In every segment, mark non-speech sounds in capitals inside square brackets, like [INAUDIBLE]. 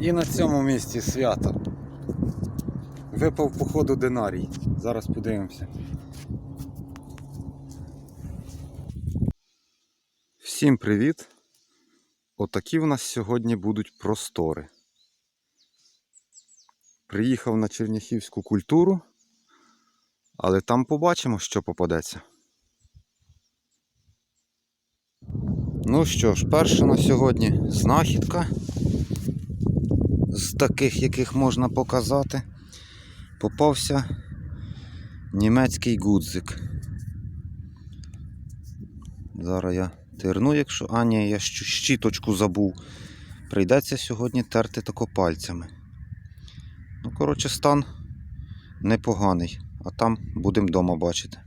І на цьому місці свято. Випав походу динарій. Зараз подивимося. Всім привіт! Отакі в нас сьогодні будуть простори. Приїхав на черняхівську культуру, але там побачимо, що попадеться. Ну що ж, перша на сьогодні знахідка з таких, яких можна показати, попався німецький гудзик. Зараз я терну, якщо. А, я щіточку забув. Прийдеться сьогодні терти тако пальцями. Ну, коротше, стан непоганий, а там будемо вдома бачити.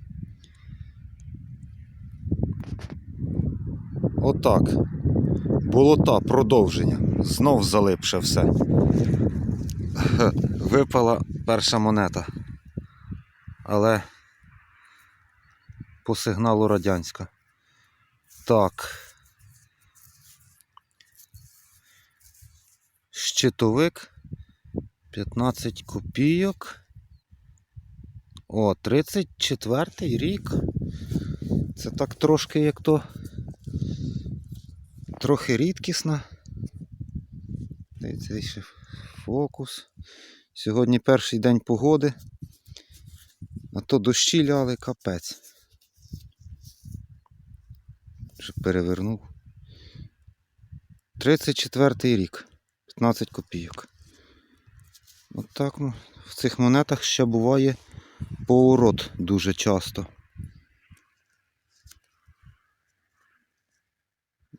Отак. Болота продовження. Знов залипше все. [LAUGHS] Випала перша монета. Але по сигналу радянська. Так. Щитовик. 15 копійок. О, 34-й рік. Це так трошки як то трохи рідкісна. Дивіться, ще фокус. Сьогодні перший день погоди. А то дощі ляли капець. Вже перевернув. 34 рік. 15 копійок. От так ну, в цих монетах ще буває поворот дуже часто.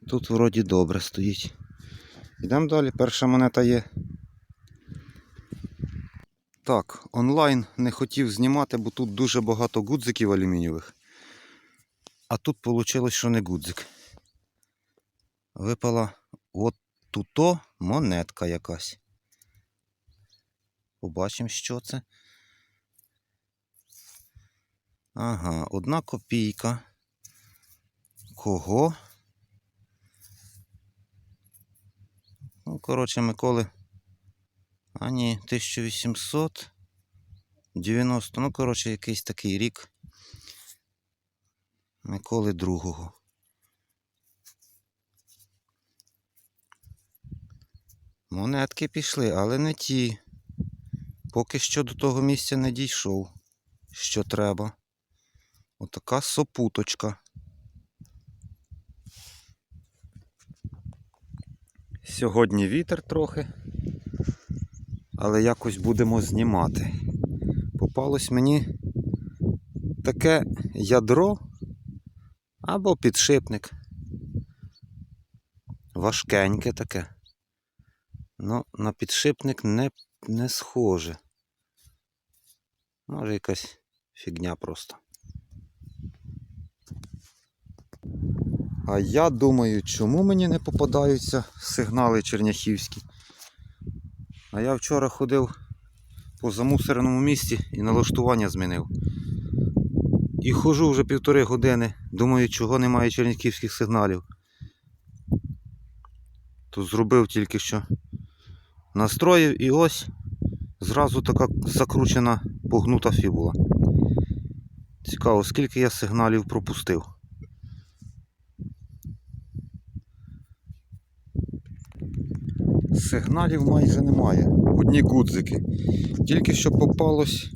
Тут вроді добре стоїть. Йдемо далі. Перша монета є. Так, онлайн не хотів знімати, бо тут дуже багато гудзиків алюмінієвих. А тут вийшло, що не гудзик. Випала от туто монетка якась. Побачимо, що це. Ага, одна копійка. Кого? Коротше, Миколи. А ні, 1890. Ну, коротше, якийсь такий рік. Миколи другого. Монетки пішли, але не ті. Поки що до того місця не дійшов, що треба. Отака сопуточка. Сьогодні вітер трохи, але якось будемо знімати. Попалось мені таке ядро або підшипник. Важкеньке таке. Ну, на підшипник не, не схоже. Може якась фігня просто. А я думаю, чому мені не попадаються сигнали черняхівські. А я вчора ходив по замусореному місці і налаштування змінив. І хожу вже півтори години. Думаю, чого немає черняхівських сигналів. Тут зробив тільки що. Настроїв і ось зразу така закручена погнута фібула. Цікаво, скільки я сигналів пропустив. Сигналів майже немає. Одні гудзики. Тільки що попалось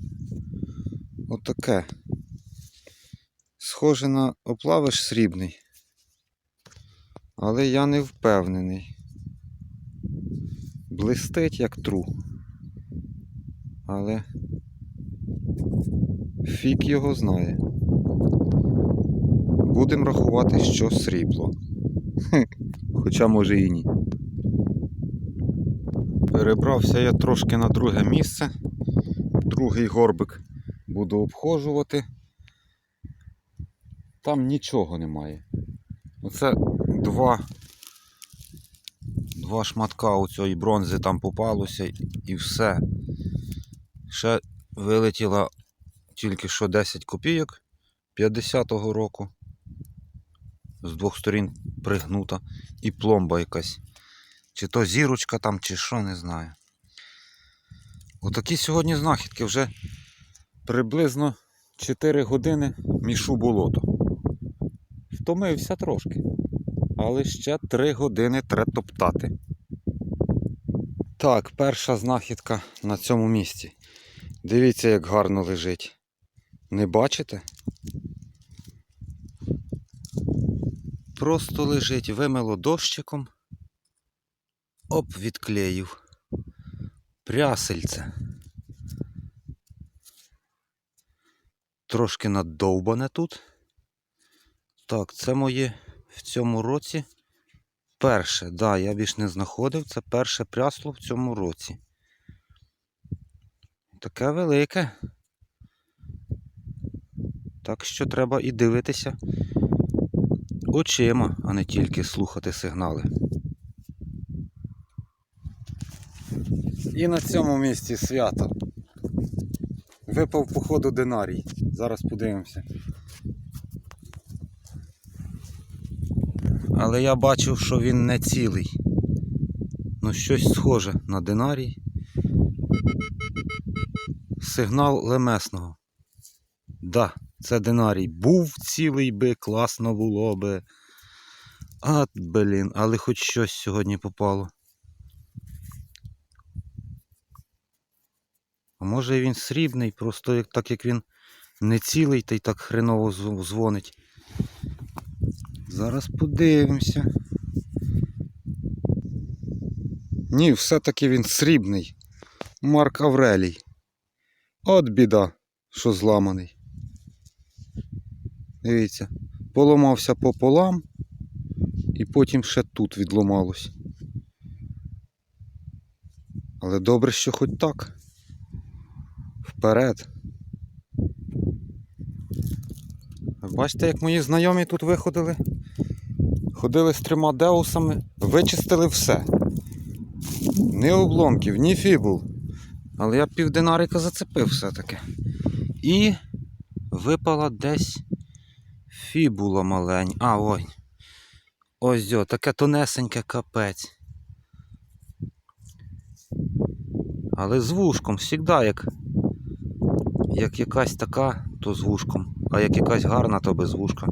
отаке. Схоже на оплавиш срібний. Але я не впевнений. Блистить як тру. Але фік його знає. Будемо рахувати, що срібло. [LAUGHS] Хоча може і ні. Перебрався я трошки на друге місце. Другий горбик буду обхожувати. Там нічого немає. Оце два, два шматка у цієї бронзи там попалося і все. Ще вилетіла тільки що 10 копійок 50-го року. З двох сторін пригнута і пломба якась Чи то зірочка там, чи що, не знаю. Отакі сьогодні знахідки вже приблизно 4 години мішу болото. Втомився трошки. Але ще 3 години треба топтати. Так, перша знахідка на цьому місці. Дивіться, як гарно лежить. Не бачите? Просто лежить, вимило дощиком. Оп, відклеїв. Прясельце. Трошки надовбане тут. Так, це моє в цьому році перше. Да, я більш не знаходив. Це перше прясло в цьому році. Таке велике. Так що треба і дивитися очима, а не тільки слухати сигнали. І на цьому місці свято. Випав походу динарій. Зараз подивимося. Але я бачив, що він не цілий. Ну, щось схоже на динарій. Сигнал лемесного. Да, це динарій. Був цілий би, класно було би. А, блін, але хоч щось сьогодні попало. А може він срібний, просто так як він не цілий, та й так хреново дзвонить. Зараз подивимося. Ні, все-таки він срібний. Марк Аврелій. От біда, що зламаний. Дивіться, поламався пополам і потім ще тут відломалось. Але добре, що хоч так. Вперед. Бачите, як мої знайомі тут виходили? Ходили з трьома деусами, вичистили все. Ні обломків, ні фібул. Але я півдинарика зацепив все-таки. І випала десь фібула маленька. А, ой. Ось о, таке тонесеньке капець. Але з вушком, завжди як, як якась така, то з вушком. А як якась гарна, то без вушка.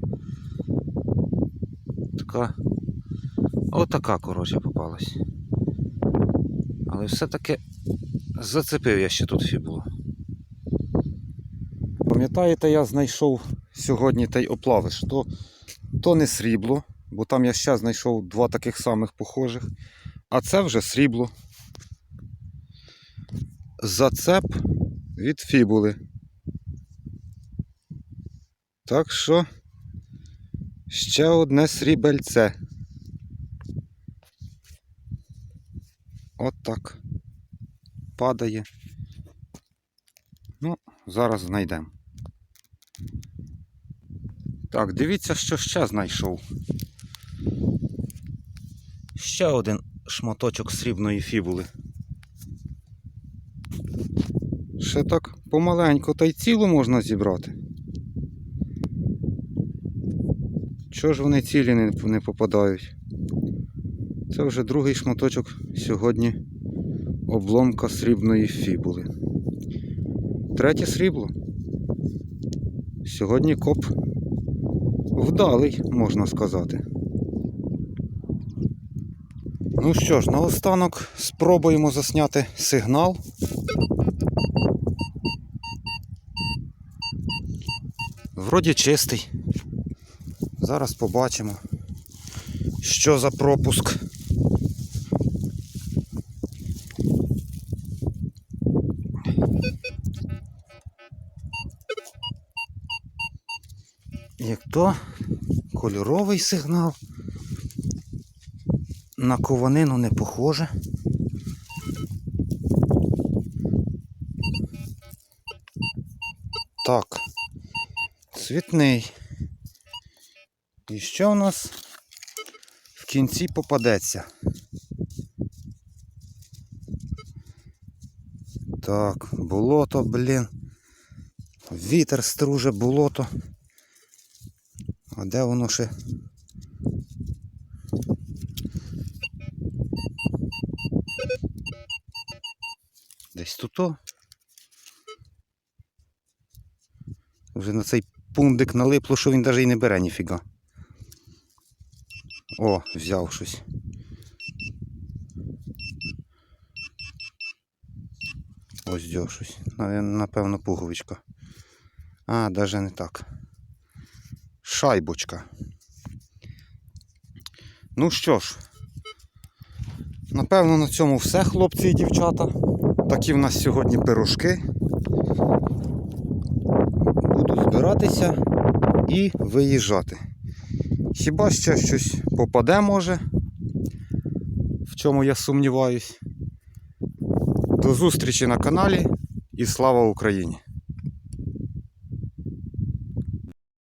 Така. Отака, коротше, попалась. Але все-таки зацепив я ще тут фібулу. Пам'ятаєте, я знайшов сьогодні той оплавиш. То, то не срібло, бо там я ще знайшов два таких самих похожих. А це вже срібло. Зацеп від фібули. Так що ще одне срібельце. От так. Падає. Ну, зараз знайдемо. Так, дивіться, що ще знайшов. Ще один шматочок срібної фібули. Ще так помаленьку, та й цілу можна зібрати. Чого ж вони цілі не, не попадають? Це вже другий шматочок сьогодні обломка срібної фібули. Третє срібло. Сьогодні коп вдалий, можна сказати. Ну що ж, наостанок спробуємо засняти сигнал. Вроді чистий. Зараз побачимо, що за пропуск. Як то кольоровий сигнал. На кованину не похоже. Так, цвітний. І що у нас в кінці попадеться? Так, болото, блін. Вітер струже, болото. А де воно ще? Десь тут. -то. Вже на цей пундик налипло, що він навіть і не бере ніфіга. О, взяв щось. Ось взяв щось. Напевно, пуговичка. А, навіть не так. Шайбочка. Ну що ж, напевно, на цьому все, хлопці і дівчата. Такі в нас сьогодні пирожки. Буду збиратися і виїжджати. Хіба ще щось попаде може, в чому я сумніваюсь. До зустрічі на каналі і слава Україні!